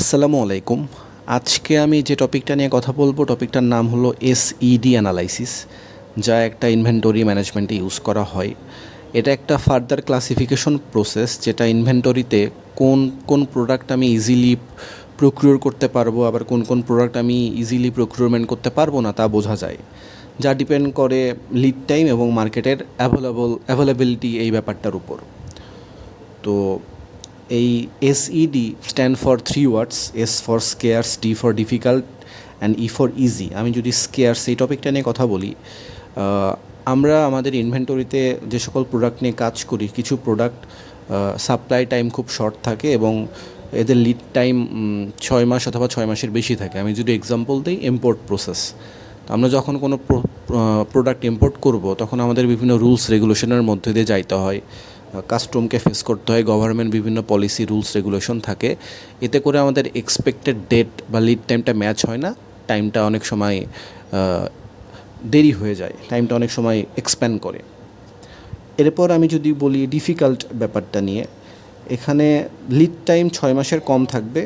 আসসালামু আলাইকুম। আজকে আমি যে টপিকটা নিয়ে কথা বলব, টপিকটার নাম হলো এসইডি অ্যানালাইসিস যা একটা ইনভেন্টরি ম্যানেজমেন্টে ইউজ করা হয়। এটা একটা ফার্দার ক্লাসিফিকেশন প্রসেস যেটা ইনভেন্টরিতে কোন কোন প্রোডাক্ট আমি ইজিলি প্রক্রিওর করতে পারব, আবার কোন কোন প্রোডাক্ট আমি ইজিলি প্রক্রিওরমেন্ট করতে পারব না তা বোঝা যায়। যা ডিপেন্ড করে লিড টাইম এবং মার্কেটের অ্যাভেলেবল অ্যাভেলেবিলিটি এই ব্যাপারটার উপর। তো এই SED stand for three words S for scarce D for difficult and E for easy আমি যদি স্কেয়ার্স এই টপিকটা নিয়ে কথা বলি আমরা আমাদের ইনভেন্টরিতে যে সকল প্রোডাক্ট নিয়ে কাজ করি, কিছু প্রোডাক্ট সাপ্লাই টাইম খুব শর্ট থাকে এবং এদের লিড টাইম ছয় মাস অথবা ছয় মাসের বেশি থাকে। আমি যদি এক্সাম্পল দিই ইম্পোর্ট প্রসেস তো আমরা যখন কোনো প্রোডাক্ট ইম্পোর্ট করব, তখন আমাদের বিভিন্ন রুলস রেগুলেশনের মধ্যে দিয়ে যাইতে হয়। কাস্টমকে ফেস করতে হয় গভর্নমেন্ট বিভিন্ন পলিসি রুলস রেগুলেশন থাকে। এতে করে আমাদের এক্সপেক্টেড ডেট বা লিড টাইমটা ম্যাচ হয় না। টাইমটা অনেক সময় দেরি হয়ে যায়। টাইমটা অনেক সময় এক্সপ্যান্ড করে। এরপর আমি যদি বলি ডিফিকাল্ট ব্যাপারটা নিয়ে, এখানে লিড টাইম ছয় মাসের কম থাকবে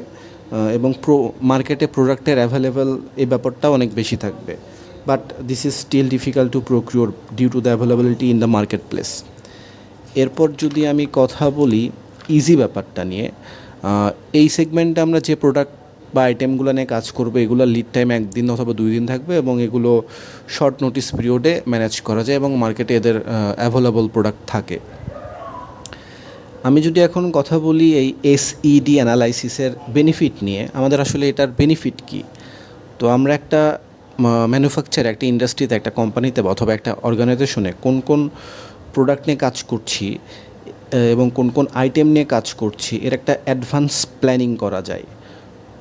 এবং প্রো মার্কেটে প্রোডাক্টের অ্যাভেলেবেল এই ব্যাপারটা অনেক বেশি থাকবে। But this is still difficult to procure due to the availability in the market place এরপর যদি আমি কথা বলি ইজি ব্যাপারটা নিয়ে এই সেগমেন্টে আমরা যে প্রোডাক্ট বা আইটেমগুলো নিয়ে কাজ করব, এগুলো লিড টাইম একদিন অথবা দুই দিন থাকবে এবং এগুলো শর্ট নোটিস পিরিয়ডে ম্যানেজ করা যায় এবং মার্কেটে এদের অ্যাভেলেবল প্রোডাক্ট থাকে। আমি যদি এখন কথা বলি এই এসইডি অ্যানালাইসিসের বেনিফিট নিয়ে, আমাদের আসলে এটার বেনিফিট কি? তো আমরা একটা ম্যানুফ্যাকচার একটা ইন্ডাস্ট্রিতে একটা কোম্পানিতে অথবা একটা অর্গানাইজেশনে কোন কোন প্রোডাক্ট নিয়ে কাজ করছি এবং কোন কোন আইটেম নিয়ে কাজ করছি, এর একটা অ্যাডভান্স প্ল্যানিং করা যায়।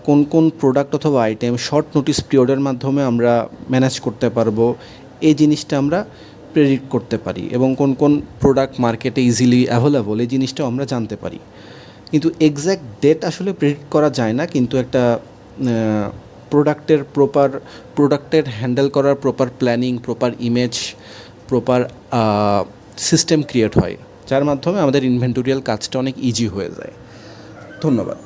কোন কোন প্রোডাক্ট অথবা আইটেম শর্ট নোটিস পিরিয়ডের মাধ্যমে আমরা ম্যানেজ করতে পারব, এই জিনিসটা আমরা প্রেডিক্ট করতে পারি, এবং কোন কোন প্রোডাক্ট মার্কেটে ইজিলি অ্যাভেলেবল এই জিনিসটাও আমরা জানতে পারি। কিন্তু এক্স্যাক্ট ডেট আসলে প্রেডিক্ট করা যায় না, কিন্তু একটা প্রোডাক্টের প্রপার প্রোডাক্টের হ্যান্ডেল করার proper planning proper image proper system create হয় যার মাধ্যমে আমাদের ইনভেন্টোরিয়াল কাজটা অনেক ইজি হয়ে যায়। ধন্যবাদ।